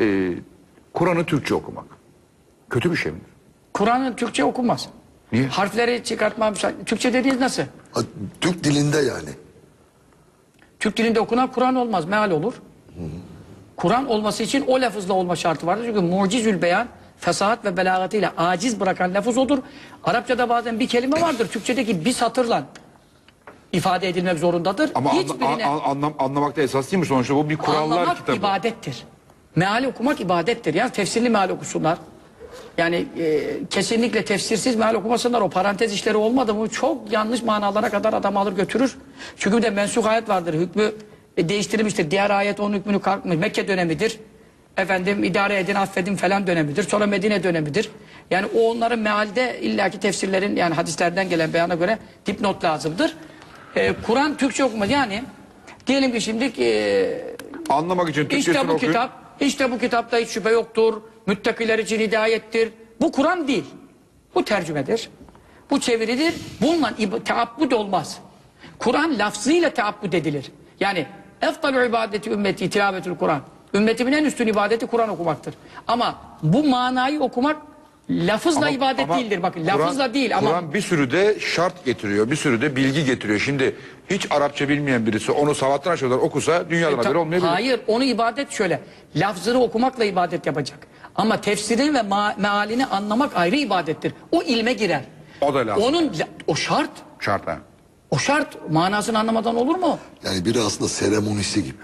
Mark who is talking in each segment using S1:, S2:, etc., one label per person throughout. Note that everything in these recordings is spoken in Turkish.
S1: e, Kur'an'ı Türkçe okumak. Kötü bir şey midir?
S2: Kur'an'ın Türkçe okunmaz.
S1: Niye?
S2: Harfleri çıkartmam. Türkçe dediğiniz nasıl?
S3: Ha, Türk dilinde yani.
S2: Türk dilinde okunan Kur'an olmaz. Meal olur. Kur'an olması için o lafızla olma şartı vardır. Çünkü mucizül beyan fesahat ve belagatıyla aciz bırakan lafız odur. Arapçada bazen bir kelime vardır. Türkçedeki bir satırla ifade edilmek zorundadır.
S1: Ama anla-
S2: Hiçbirine
S1: an- an- anlam, anlamakta esas değil mi sonuçta? Bu bir kurallar
S2: anlamak
S1: kitabı.
S2: ibadettir. Meali okumak ibadettir. Yani tefsirli meal okusunlar. Yani e, kesinlikle tefsirsiz meal okumasınlar. O parantez işleri olmadı mı çok yanlış manalara kadar adam alır götürür. Çünkü bir de mensuh ayet vardır. Hükmü e, değiştirilmiştir. Diğer ayet onun hükmünü kalkmış. Mekke dönemidir. Efendim idare edin affedin falan dönemidir. Sonra Medine dönemidir. Yani o onların mealde illaki tefsirlerin yani hadislerden gelen beyana göre dipnot lazımdır. E, Kur'an Türkçe okuma yani diyelim ki şimdi e,
S1: Anlamak için Türkçesini
S2: işte bu
S1: okuyup
S2: kitap, işte bu kitapta hiç şüphe yoktur. Müttakiler için hidayettir. Bu Kur'an değil. Bu tercümedir. Bu çeviridir. Bununla teabbud olmaz. Kur'an lafzıyla teabbud edilir. Yani eftalu ibadeti ümmeti tilavetül Kur'an. Ümmetimin en üstün ibadeti Kur'an okumaktır. Ama bu manayı okumak lafızla
S1: Ama-
S2: ibadet
S1: ama
S2: değildir. Bakın
S1: Kur'an-
S2: lafızla değil ama
S1: Kur'an bir sürü de şart getiriyor, bir sürü de bilgi getiriyor. Şimdi hiç Arapça bilmeyen birisi onu sabahtan akşama kadar okusa dünyadan
S2: E,
S1: haberi olmayabilir.
S2: Hayır onu ibadet şöyle. Lafzını okumakla ibadet yapacak. Ama tefsirini ve ma- mealini anlamak ayrı ibadettir. O ilme girer.
S1: O da lazım.
S2: Onun la- o şart.
S1: Şart ha.
S2: O şart manasını anlamadan olur mu?
S3: Yani biri aslında seremonisi gibi.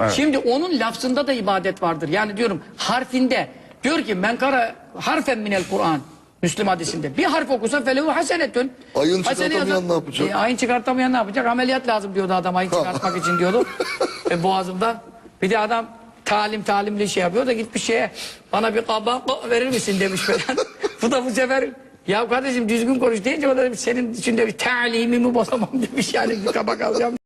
S1: Evet.
S2: Şimdi onun lafzında da ibadet vardır. Yani diyorum harfinde diyor ki men kara harfen minel Kur'an Müslüm hadisinde. Bir harf okusa felehu hasenetün.
S3: Ayın çıkartamayan
S2: yazan-
S3: ne yapacak?
S2: E, ayın çıkartamayan ne yapacak? Ameliyat lazım diyordu adam ayın çıkartmak için diyordu. e, boğazımdan. Bir de adam talim talimli şey yapıyor da gitmiş şeye bana bir kaba verir misin demiş falan. bu da bu sefer ya kardeşim düzgün konuş deyince o da demiş senin içinde bir talimimi bozamam demiş yani bir kabak alacağım.